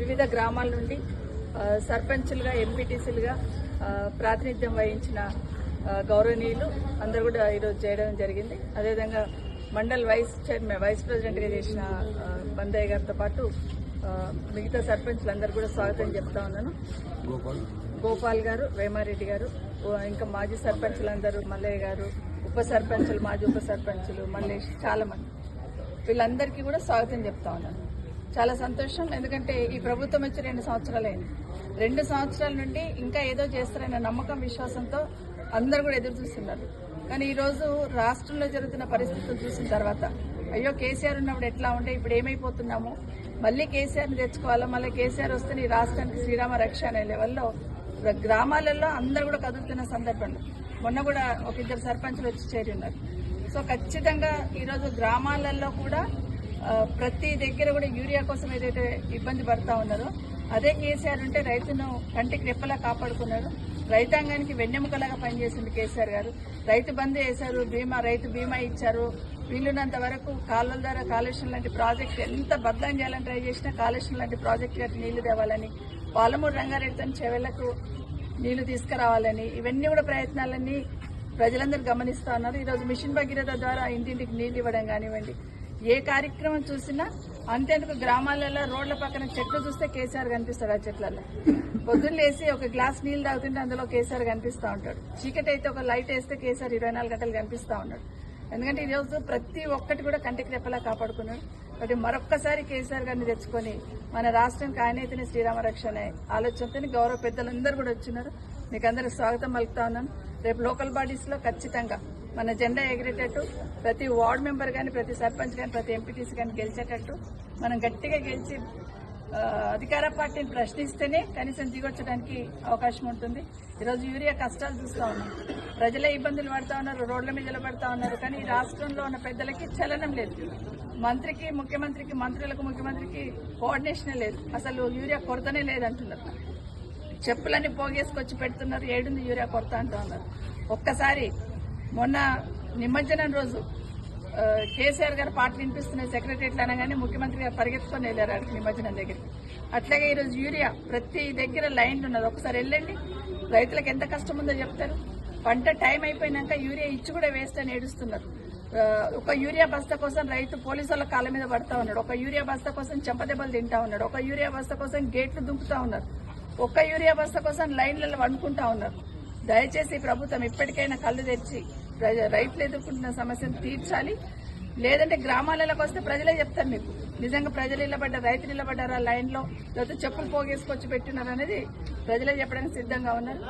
వివిధ గ్రామాల నుండి సర్పంచులుగా ఎంపీటీసీలుగా ప్రాతినిధ్యం వహించిన గౌరవనీయులు అందరూ కూడా ఈరోజు చేయడం జరిగింది. అదేవిధంగా మండల్ వైస్ చైర్మన్ వైస్ ప్రెసిడెంట్గా చేసిన బందయ్య గారితో పాటు మిగతా సర్పంచ్లందరూ కూడా స్వాగతం చెప్తా ఉన్నాను. గోపాల్. గారు వేమారెడ్డి గారు ఇంకా మాజీ సర్పంచులందరూ మల్లయ్య గారు ఉప సర్పంచులు మాజీ ఉప సర్పంచులు మల్లేష్ చాలా మంది వీళ్ళందరికీ కూడా స్వాగతం చెప్తా ఉన్నాను. చాలా సంతోషం. ఎందుకంటే ఈ ప్రభుత్వం వచ్చి రెండు సంవత్సరాలైంది. రెండు సంవత్సరాల నుండి ఇంకా ఏదో చేస్తారనే నమ్మకం విశ్వాసంతో అందరు కూడా ఎదురు చూస్తున్నారు. కానీ ఈరోజు రాష్ట్రంలో జరుగుతున్న పరిస్థితులు చూసిన తర్వాత అయ్యో కేసీఆర్ ఉన్నప్పుడు ఎట్లా ఉంటే ఇప్పుడు ఏమైపోతున్నాము? మళ్ళీ కేసీఆర్ని తెచ్చుకోవాలా? మళ్ళీ కేసీఆర్ వస్తే ఈ రాష్ట్రానికి శ్రీరామ రక్ష అనే లెవెల్లో గ్రామాలలో అందరు కూడా కదులుతున్న సందర్భంలో మొన్న కూడా ఒక ఇద్దరు సర్పంచులు వచ్చి చేరి ఉన్నారు. సో ఖచ్చితంగా ఈరోజు గ్రామాలలో కూడా ప్రతి దగ్గర కూడా యూరియా కోసం ఏదైతే ఇబ్బంది పడతా ఉన్నారో అదే కేసీఆర్ ఉంటే రైతును కంటికి రెప్పలా కాపాడుకున్నారు. రైతాంగానికి వెన్నెముకలాగా పనిచేసింది కేసీఆర్ గారు. రైతు బంద్ చేశారు బీమా రైతు బీమా ఇచ్చారు. వీళ్ళున్నంత వరకు కాలువల ద్వారా కాలుష్యం లాంటి ప్రాజెక్ట్ ఎంత బద్దం చేయాలని ట్రై చేసినా కాలుష్యం లాంటి ప్రాజెక్ట్ గారికి నీళ్ళు తేవాలని పాలమూరు రంగారెడ్డితో చెవెళ్ళకు నీళ్ళు తీసుకురావాలని ఇవన్నీ కూడా ప్రయత్నాలన్నీ ప్రజలందరూ గమనిస్తా ఉన్నారు. ఈరోజు మిషన్ భగీరథ ద్వారా ఇంటింటికి నీళ్ళు ఇవ్వడం కానివ్వండి. ఏ కార్యక్రమం చూసినా అంతేందుకు గ్రామాలలో రోడ్ల పక్కన చెట్లు చూస్తే కేసీఆర్ కనిపిస్తాడు ఆ చెట్లలో పొద్దున్నేసి ఒక గ్లాస్ నీళ్ళు తాగుతుంటే అందులో కేసీఆర్ కనిపిస్తూ ఉంటాడు. చీకటి అయితే ఒక లైట్ వేస్తే కేసీఆర్ ఇరవై నాలుగు గంటలు కనిపిస్తూ ఉన్నాడు. ఎందుకంటే ఈ రోజు ప్రతి ఒక్కటి కూడా కంటికి రెప్పలా కాపాడుకున్నాడు. కాబట్టి మరొక్కసారి కేసీఆర్ గారిని తెచ్చుకొని మన రాష్ట్రానికి ఆయనైతేనే శ్రీరామ రక్ష అనే ఆలోచనతో గౌరవ పెద్దలందరూ కూడా వచ్చినారు. మీకు అందరికి స్వాగతం పలుకుతా ఉన్నాను. రేపు లోకల్ బాడీస్లో ఖచ్చితంగా మన జెండా ఎగిరేటట్టు ప్రతి వార్డు మెంబర్ కానీ ప్రతి సర్పంచ్ కానీ ప్రతి ఎంపీటీసీ కానీ గెలిచేటట్టు మనం గట్టిగా గెలిచి అధికార పార్టీని ప్రశ్నిస్తేనే కనీసం దిగొచ్చడానికి అవకాశం ఉంటుంది. ఈరోజు యూరియా కష్టాలు చూస్తా ఉన్నాం. ప్రజలే ఇబ్బందులు పడతా ఉన్నారు రోడ్ల మీద నిలబడతా ఉన్నారు కానీ ఈ రాష్ట్రంలో ఉన్న పెద్దలకి చలనం లేదు. మంత్రికి ముఖ్యమంత్రికి మంత్రులకు ముఖ్యమంత్రికి కోఆర్డినేషన్ లేదు. అసలు యూరియా కొరతనే లేదంటున్నారు. చెప్పులన్నీ పోగేసుకొచ్చి పెడుతున్నారు ఏడుంది యూరియా కొరత అంటూ ఉన్నారు. ఒక్కసారి మొన్న నిమజ్జనం రోజు కేసీఆర్ గారు పాటలు వినిపిస్తున్నాయి సెక్రటరీట్లు అనగానే ముఖ్యమంత్రి గారు పరిగెత్తుకొని వెళ్ళారు ఆడికి నిమజ్జనం దగ్గరికి. అట్లాగే ఈరోజు యూరియా ప్రతి దగ్గర లైన్లు ఉన్నది. ఒకసారి వెళ్ళండి. రైతులకు ఎంత కష్టం ఉందో చెప్తారు. పంట టైం అయిపోయినాక యూరియా ఇచ్చి కూడా వేస్ట్ అని ఏడుస్తున్నారు. ఒక యూరియా బస్తా కోసం రైతు పోలీసు వాళ్ళ కాళ్ళ మీద పడతా ఉన్నాడు. ఒక యూరియా బస్తా కోసం చెంపదెబ్బలు తింటా ఉన్నాడు. ఒక యూరియా బస్తా కోసం గేట్లు దుంకుతా ఉన్నారు. ఒక్క యూరియా బస్తా కోసం లైన్లలో వండుకుంటా ఉన్నారు. దయచేసి ప్రభుత్వం ఇప్పటికైనా కళ్ళు తెరిచి రైతులు ఎదుర్కొంటున్న సమస్యను తీర్చాలి. లేదంటే గ్రామాలలోకి వస్తే ప్రజలే చెప్తారు మీకు. నిజంగా ప్రజలు నిలబడ్డారు రైతులు నిలబడ్డారా లైన్లో? లేకపోతే చెప్పులు పోగేసుకొచ్చి పెట్టినారు అనేది ప్రజలే చెప్పడానికి సిద్ధంగా ఉన్నారు.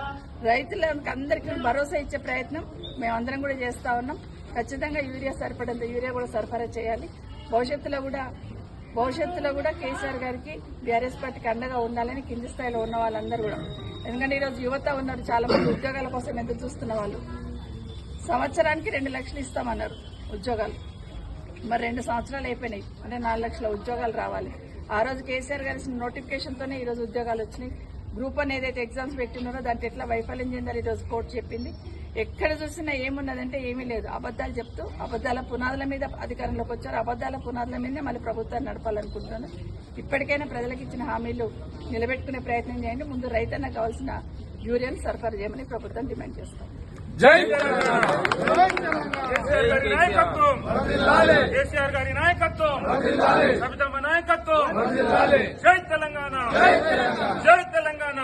రైతులకు అందరికీ భరోసా ఇచ్చే ప్రయత్నం మేమందరం కూడా చేస్తూ ఉన్నాం. ఖచ్చితంగా యూరియా సరిపడంత యూరియా కూడా సరఫరా చేయాలి. భవిష్యత్తులో కూడా భవిష్యత్తులో కూడా కేసీఆర్ గారికి బీఆర్ఎస్ పార్టీకి అండగా ఉండాలని కింది స్థాయిలో ఉన్న వాళ్ళందరూ కూడా. ఎందుకంటే ఈరోజు యువత ఉన్నారు చాలా మంది ఉద్యోగాల కోసం ఎదురు చూస్తున్న వాళ్ళు. సంవత్సరానికి రెండు లక్షలు ఇస్తామన్నారు ఉద్యోగాలు. మరి రెండు సంవత్సరాలు అయిపోయినాయి. అంటే నాలుగు లక్షల ఉద్యోగాలు రావాలి. ఆ రోజు కేసీఆర్ గారి నోటిఫికేషన్తోనే ఈరోజు ఉద్యోగాలు వచ్చినాయి. గ్రూప్ అని ఏదైతే ఎగ్జామ్స్ పెట్టినారో దాంట్లో ఎట్లా వైఫల్యం చెందాలి ఈరోజు కోర్టు చెప్పింది. ఎక్కడ చూసినా ఏమున్నదంటే ఏమీ లేదు. అబద్దాలు చెప్తూ అబద్దాల పునాదుల మీద అధికారంలోకి వచ్చారు. అబద్దాల పునాదుల మీదే మళ్ళీ ప్రభుత్వాన్ని నడపాలనుకుంటున్నాను ఇప్పటికైనా ప్రజలకు ఇచ్చిన హామీలు నిలబెట్టుకునే ప్రయత్నం చేయండి. ముందు రైతన్న కావాల్సిన యూరియన్ సరఫరా చేయమని ప్రభుత్వం డిమాండ్ చేస్తాం జై నాయకత్వం కేసీఆర్ గారి నాయకత్వం. సబితమ్మ నాయకత్వం. జై తెలంగాణ. జై తెలంగాణ.